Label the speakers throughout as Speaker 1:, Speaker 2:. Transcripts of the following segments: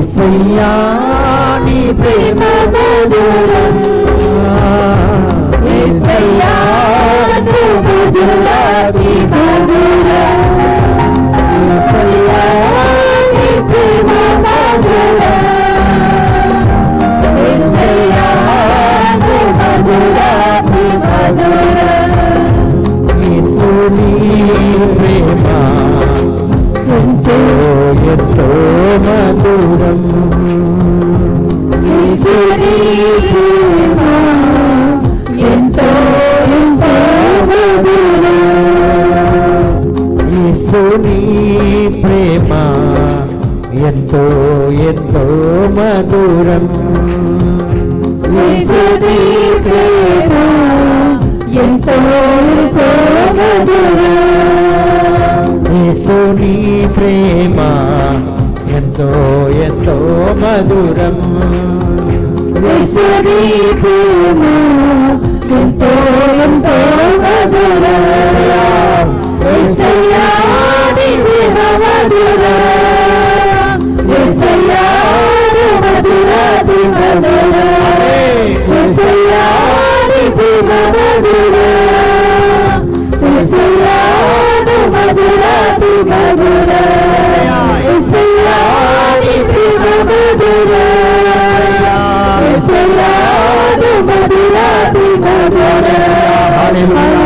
Speaker 1: ఏసయ్యా నీ ప్రేమ మధురం ఏసయ్యా మధురాతి మధురం ఏసయ్యా నీ ప్రేమ మధురం ఏసయ్యా నీ మధురాతి మధురం ప్రేమ ఎంతో ఎంతో ప్రేమ ఎంతో ఎంతో మధురం యేసుని ప్రేమ. ఎంతో ఎంతో మధురం. యేసుని ప్రేమ ఎంతో ఎంతో మధురం. ఎంతో ఎంతో మధురం యేసుని ప్రేమ ఎంతో ఎంతో మధురం యేసయ్యా నీ ప్రేమ మధురం యేసయ్యా నీ మధురాతి మధురం 할렐루야 할렐루야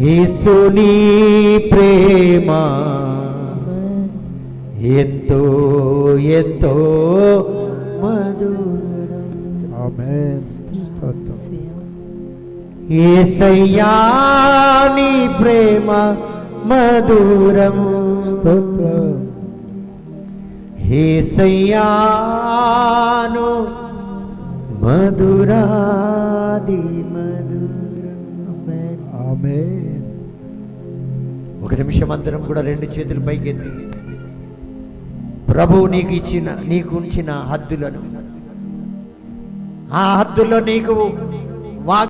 Speaker 1: యేసుని ప్రేమ. ఎంతో ఎంతో మధురం
Speaker 2: ఆమేన్ స్తోత్రం
Speaker 1: ఏసయ్యా నీ ప్రేమ మధురం
Speaker 2: స్తోత్రం
Speaker 1: ఏసయ్యాను మధురాది మధురం ఒక నిమిషం అందరం కూడా రెండు చేతులు పైకెత్తి. ప్రభువు నీకు ఇచ్చిన నీకు ఉంచిన హద్దులను. ఆ హద్దుల్లో నీకు వాగ్